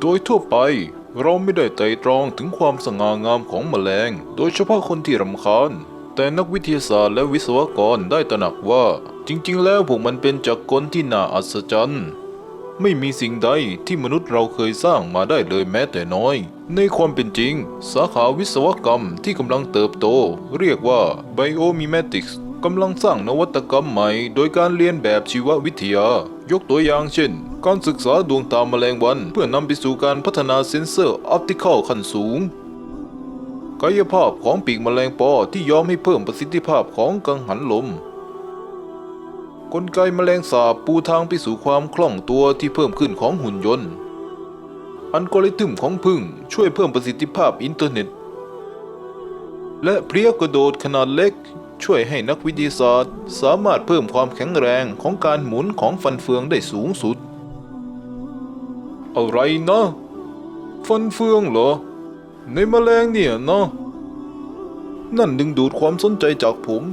โดยทั่วไปเราไม่ได้ไตร่ตรองถึงความสง่างามของแมลง โดยเฉพาะคนที่รำคาญ แต่นักวิทยาศาสตร์และวิศวกรได้ตระหนักว่า จริงๆ แล้วพวกมันเป็นจักรกลที่น่าอัศจรรย์ไม่มีสิ่งใดที่มนุษย์เราเคยสร้างมาได้เลยแม้แต่น้อย ในความเป็นจริง สาขาวิศวกรรมที่กำลังเติบโต เรียกว่า Biomimetics กำลังสร้างนวัตกรรมใหม่ โดยการเรียนแบบชีววิทยา ยกตัวอย่างเช่น การศึกษาดวงตาแมลงวัน เพื่อนำไปสู่การพัฒนาเซ็นเซอร์ออปติคอลขั้นสูง กายภาพของปีกแมลงปอที่ยอมให้เพิ่มประสิทธิภาพของกังหันลม กลไกแมลงสาบปูทางไปสู่ความคล่องตัวที่เพิ่มขึ้นของหุ่นยนต์ อัลกอริทึมของพึ่งช่วยเพิ่มประสิทธิภาพอินเทอร์เน็ต และเพลียกระโดดขนาดเล็ก ช่วยให้นักวิทยาศาสตร์ สามารถเพิ่มความแข็งแรงของการหมุนของฟันเฟืองได้สูงสุด อะไรนะ ฟันเฟืองเหรอ ในแมลงเนี่ยนะนั่นดึงดูดความสนใจจากผม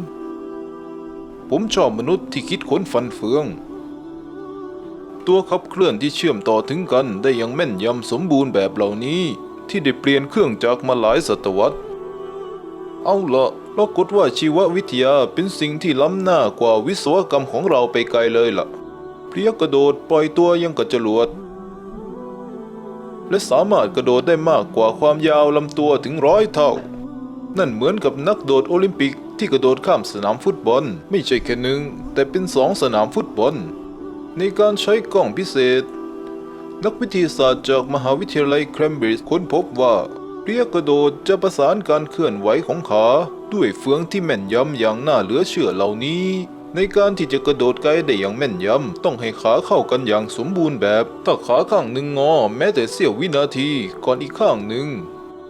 ผมชอบมนุษย์ที่คิดค้นฟันเฟือง ตัวขับเคลื่อนที่เชื่อมต่อถึงกันได้อย่างแม่นยำสมบูรณ์แบบเหล่านี้ ที่ได้เปลี่ยนเครื่องจักรมาหลายศตวรรษ เอาละ ปรากฏว่าชีววิทยาเป็นสิ่งที่ล้ำหน้ากว่าวิศวกรรมของเราไปไกลเลยล่ะ เพลียกระโดดปล่อยตัวยังกับจรวด และสามารถกระโดดได้มากกว่าความยาวลำตัวถึงร้อยเท่า นั่นเหมือนกับนักโดดโอลิมปิกที่กระโดดข้ามสนามฟุตบอล ไม่ใช่แค่หนึ่งแต่เป็นสองสนามฟุตบอล ในการใช้กล้องพิเศษ นักวิทยาศาสตร์จากมหาวิทยาลัยเคมบริดจ์ค้นพบว่า เรียกกระโดดจะประสานการเคลื่อนไหวของขา ด้วยเฟืองที่แม่นยำอย่างน่าเหลือเชื่อเหล่านี้ ในการที่จะกระโดดไกลได้อย่างแม่นยำต้องให้ขาเข้ากันอย่างสมบูรณ์แบบ ถ้าขาข้างหนึ่งงอ แม้แต่เสี้ยววินาทีก่อนอีกข้างหนึ่ง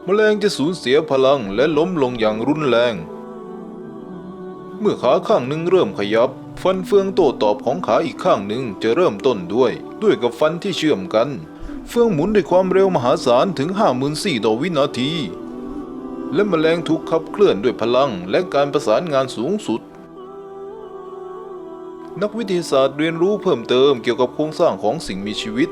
แมลงจะสูญเสียพลังและล้มลงอย่างรุนแรง เมื่อขาข้างหนึ่งเริ่มขยับ ฟันเฟืองโต้ตอบของขาอีกข้างหนึ่งจะเริ่มต้นด้วย ด้วยกับฟันที่เชื่อมกัน เฟื่องหมุนด้วยความเร็วมหาศาลถึง 54,000ต่อวินาที และแมลงถูกขับเคลื่อนด้วยพลังและการประสานงานสูงสุด นักวิทยาศาสตร์เรียนรู้เพิ่มเติมเกี่ยวกับโครงสร้างของสิ่งมีชีวิต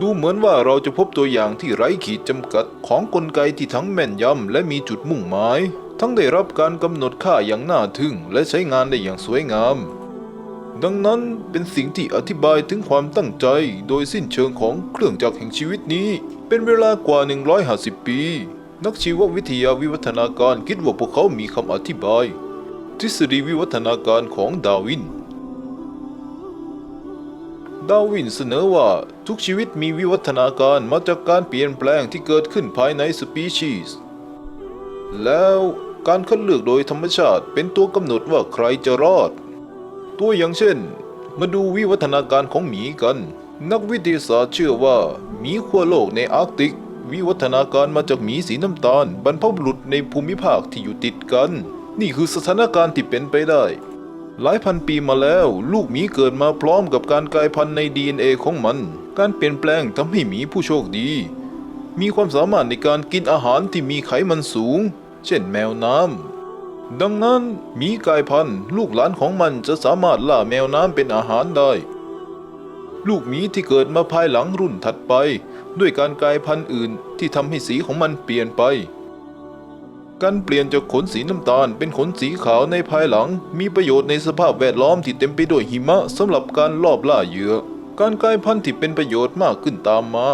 ดูเหมือนว่าเราจะพบตัวอย่างที่ไร้ขีดจำกัดของกลไกที่ทั้งแม่นยำและมีจุดมุ่งหมาย ทั้งได้รับการกำหนดค่าอย่างน่าทึ่งและใช้งานได้อย่างสวยงาม ดังนั้นเป็นสิ่งที่อธิบายถึงความตั้งใจโดยสิ้นเชิงของเครื่องจักรแห่งชีวิตนี้ เป็นเวลากว่า 150 ปี นักชีววิทยาวิวัฒนาการคิดว่าพวกเขามีคำอธิบาย ทฤษฎีวิวัฒนาการของดาวิน ดาวินเสนอว่าทุกชีวิตมีวิวัฒนาการมาจากการเปลี่ยนแปลงที่เกิดขึ้นภายในสปีชีส์แล้วการคัดเลือกโดยธรรมชาติเป็นตัวกำหนดว่าใครจะรอด ตัวอย่างเช่น มาดูวิวัฒนาการของหมีกัน นักวิทยาศาสตร์เชื่อว่าหมีขั้วโลกในอาร์กติก วิวัฒนาการมาจากหมีสีน้ำตาล บรรพบุรุษในภูมิภาคที่อยู่ติดกัน นี่คือสถานการณ์ที่เป็นไปได้ หลายพันปีมาแล้ว ลูกหมีเกิดมาพร้อมกับการกลายพันธุ์ใน DNA ของมัน การเปลี่ยนแปลงทำให้หมีผู้โชคดี มีความสามารถในการกินอาหารที่มีไขมันสูง เช่นแมวน้ำ ดังนั้นหมีกลายพันธุ์ลูกหลานของมันจะสามารถล่าแมวน้ำเป็นอาหารได้ ลูกหมีที่เกิดมาภายหลังรุ่นถัดไป ด้วยการกลายพันธุ์อื่นที่ทำให้สีของมันเปลี่ยนไป การเปลี่ยนจากขนสีน้ำตาลเป็นขนสีขาวในภายหลัง มีประโยชน์ในสภาพแวดล้อมที่เต็มไปด้วยหิมะสำหรับการลอบล่าเหยื่อ การกลายพันธุ์ที่เป็นประโยชน์มากขึ้นตามมา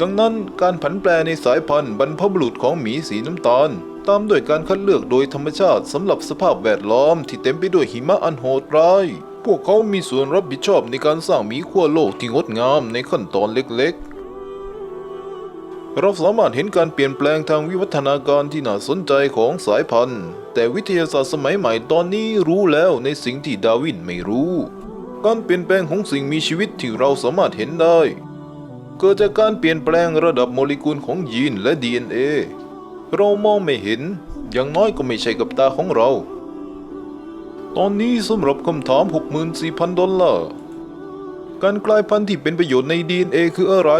ดังนั้นการผันแปรในสายพันธุ์บรรพบุรุษของหมีสีน้ำตาล ตามด้วยการคัดเลือกโดยธรรมชาติสำหรับสภาพแวดล้อมที่เต็มไปด้วยหิมะอันโหดร้าย พวกเขามีส่วนรับผิดชอบในการสร้างมีขั้วโลกที่งดงามในขั้นตอนเล็กๆ เราสามารถเห็นการเปลี่ยนแปลงทางวิวัฒนาการที่น่าสนใจของสายพันธุ์ แต่วิทยาศาสตร์สมัยใหม่ตอนนี้รู้แล้วในสิ่งที่ดาวินไม่รู้ การเปลี่ยนแปลงของสิ่งมีชีวิตที่เราสามารถเห็นได้ เกิดจากการเปลี่ยนแปลงระดับโมเลกุลของยีนและ DNA เรามองไม่เห็น อย่างน้อยก็ไม่ใช่กับตาของเรา ตอนนี้สำหรับคำถาม 64,000 ดอลลาร์การกลายพันธุ์ที่เป็นประโยชน์ใน DNA คืออะไร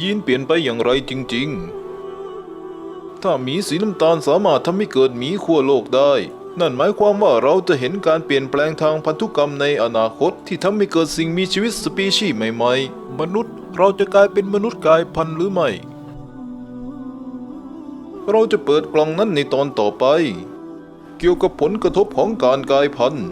ยีนเปลี่ยนไปอย่างไรจริงๆ ถ้ามีสีน้ำตาลสามารถทำให้เกิดหมีขั้วโลกได้ นั่นหมายความว่าเราจะเห็นการเปลี่ยนแปลงทางพันธุกรรมในอนาคตที่ทำให้เกิดสิ่งมีชีวิตสปีชีส์ใหม่ๆ มนุษย์เราจะกลายเป็นมนุษย์กายพันธุ์หรือไม่ เราจะเปิดกล่องนั้นในตอนต่อไป เกี่ยวกับผลกระทบของการกลายพันธุ์